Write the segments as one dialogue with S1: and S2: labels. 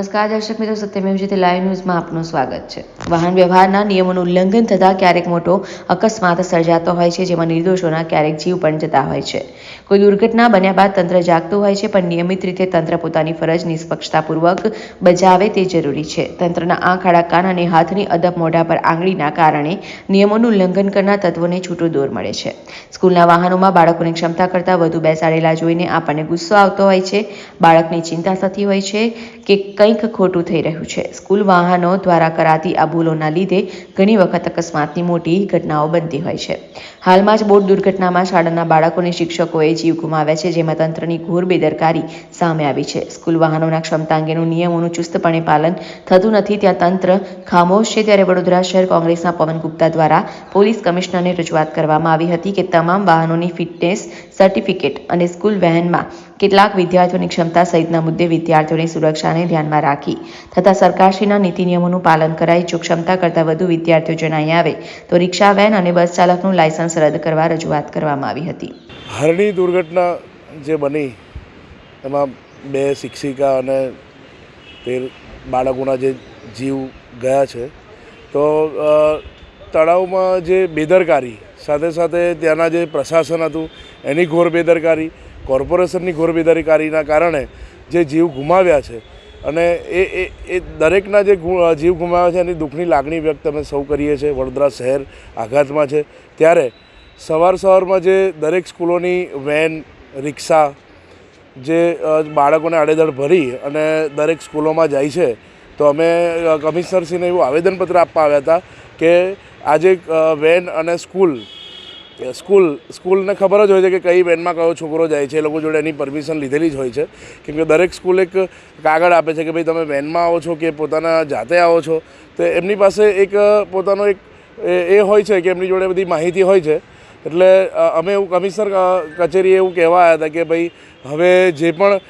S1: નમસ્કાર, દર્શક મિત્રો સત્યમેવ જીતે લાઈવ ન્યૂઝમાં આપનું સ્વાગત છે. વાહન વ્યવહારના નિયમોનું ઉલ્લંઘન થતાં ક્યારેક મોટો અકસ્માત સર્જાતો હોય છે, જેમાં નિર્દોષોના ક્યારેક જીવ પણ જતા હોય છે. કોઈ દુર્ઘટના બન્યા બાદ તંત્ર જાગતું હોય છે, પણ નિયમિત રીતે તંત્ર પોતાની ફરજ નિષ્પક્ષતાપૂર્વક બજાવે તે જરૂરી છે. તંત્રના આંખ, આડા કાન અને હાથની અદબ મોઢા પર આંગળીના કારણે નિયમોનું ઉલ્લંઘન કરનાર તત્વોને છૂટો દોર મળે છે. સ્કૂલના વાહનોમાં બાળકોની ક્ષમતા કરતાં વધુ બેસાડેલા જોઈને આપણને ગુસ્સો આવતો હોય છે. બાળકની ચિંતા થતી હોય છે કે કંઈક ખોટું થઈ રહ્યું છે. સ્કૂલ વાહનો દ્વારા કરાતી આ ભૂલોના લીધે ઘણી વખત અકસ્માતની મોટી ઘટનાઓ બનતી હોય છે. હાલમાં જ બોટ દુર્ઘટનામાં શાળાના બાળકોને શિક્ષકોએ જીવ ગુમાવ્યા છે, જેમાં તંત્રની ઘોર બેદરકારી સામે આવી છે. સ્કૂલ વાહનોના ક્ષમતા અંગેનું નિયમોનું ચુસ્તપણે પાલન થતું નથી. ત્યાં તંત્ર ખામોશ છે ત્યારે વડોદરા શહેર કોંગ્રેસના પવન ગુપ્તા દ્વારા પોલીસ કમિશનરને રજૂઆત કરવામાં આવી હતી કે તમામ વાહનોની ફિટનેસ સર્ટિફિકેટ અને સ્કૂલ વેનમાં કેટલાક વિદ્યાર્થીઓની ક્ષમતા સહિતના મુદ્દે વિદ્યાર્થીઓની સુરક્ષાને ધ્યાનમાં રાખી. તથા સરકારશ્રીના નીતિ નિયમોનું પાલન કરાય જો ક્ષમતા કરતાં વધુ વિદ્યાર્થીઓ જણાઈ આવે, તો રિક્ષા, વેન અને બસ ચાલકનું લાયસન્સ રદ કરવા રજૂઆત કરવામાં આવી હતી.
S2: હરણી દુર્ઘટના જે બની, એમાં બે શિક્ષિકા અને તેર બાળકોના જે જીવ ગયા છે, તો તળાવમાં જે બેદરકારી, સાથે સાથે ત્યાંના જે પ્રશાસન હતું, એની ઘોર બેદરકારી કોર્પોરેશનની ઘોર બેદરકારીના કારણે જે જીવ ગુમાવ્યા છે અને એ એ એ દરેકના જે જીવ ગુમાવ્યા છે એની દુઃખની લાગણી વ્યક્ત અમે સૌ કરીએ છીએ. વડોદરા શહેર આઘાતમાં છે. ત્યારે સવાર સવારમાં જે દરેક સ્કૂલોની વેન, રિક્ષા જે બાળકોને આડેધડ ભરી અને દરેક સ્કૂલોમાં જાય છે, તો અમે કમિશનરશ્રીને એવું આવેદનપત્ર આપવા આવ્યા હતા કે આજે વેન અને સ્કૂલ સ્કૂલ, સ્કૂલને ખબર જ હોય છે કે કઈ વેનમાં કયો છોકરો જાય છે, એ લોકો જોડે એની પરમિશન લીધેલી જ હોય છે. કેમ કે દરેક સ્કૂલ એક કાગળ આપે છે કે ભાઈ તમે વેનમાં આવો છો કે પોતાના જાતે આવો છો. તો એમની પાસે એક પોતાનો એક, એ હોય છે કે એમની જોડે બધી માહિતી હોય છે. એટલે અમે એવું કમિશનર કચેરીએ એવું કહેવા આવ્યા હતા કે ભાઈ, હવે જે પણ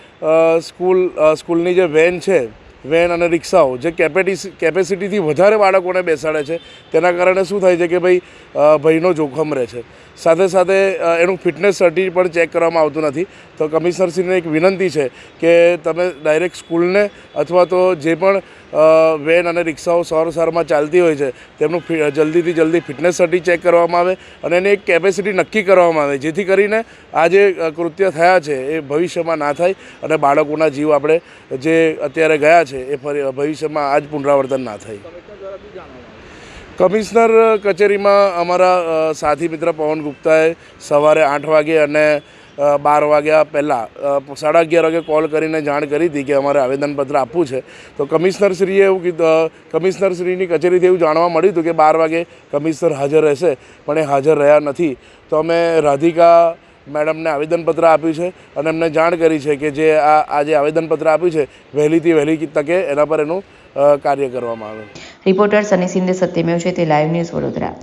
S2: સ્કૂલ સ્કૂલની જે વેન છે વેન અને રિક્ષાઓ, જે કેપેટી કેપેસિટીથી વધારે બાળકોને બેસાડે છે, તેના કારણે શું થાય છે કે ભાઈ ભયનો જોખમ રહે છે. સાથે સાથે એનું ફિટનેસ સર્ટી પણ ચેક કરવામાં આવતું નથી. તો કમિશનરશ્રીને એક વિનંતી છે કે તમે ડાયરેક્ટ સ્કૂલને અથવા તો જે પણ વેન અને રિક્ષાઓ સવાર સવારમાં ચાલતી હોય છે, તેમનું જલ્દીથી જલ્દી ફિટનેસ સર્ટી ચેક કરવામાં આવે અને એની એક કેપેસિટી નક્કી કરવામાં આવે, જેથી કરીને આ જે કૃત્ય થયા છે, એ ભવિષ્યમાં ના થાય અને બાળકોના જીવ આપણે જે અત્યારે ગયા છે એ ફરી ભવિષ્યમાં આ જ પુનરાવર્તન ના થાય. કમિશનર કચેરીમાં અમારા સાથી મિત્ર પવન ગુપ્તાએ સવારે આઠ વાગે અને બાર વાગ્યા પહેલાં સાડા અગિયાર વાગે કોલ કરીને જાણ કરી હતી કે અમારે આવેદનપત્ર આપવું છે. તો કમિશનરશ્રીએ એવું કીધું કમિશનરશ્રીની કચેરીથી એવું જાણવા મળ્યું હતું કે બાર વાગે કમિશનર હાજર રહેશે, પણ એ હાજર રહ્યા નથી. તો અમે રાધિકા મેડમને આવેદનપત્ર આપ્યું છે અને એમને જાણ કરી છે કે જે આ આ જે આવેદનપત્ર આપ્યું છે, વહેલીથી વહેલી તકે એના પર એનું કાર્ય કરવામાં આવે.
S1: રિપોર્ટર સની સિંધે સત્યમેવ છે તે લાઈવ ન્યૂઝ વડોદરા.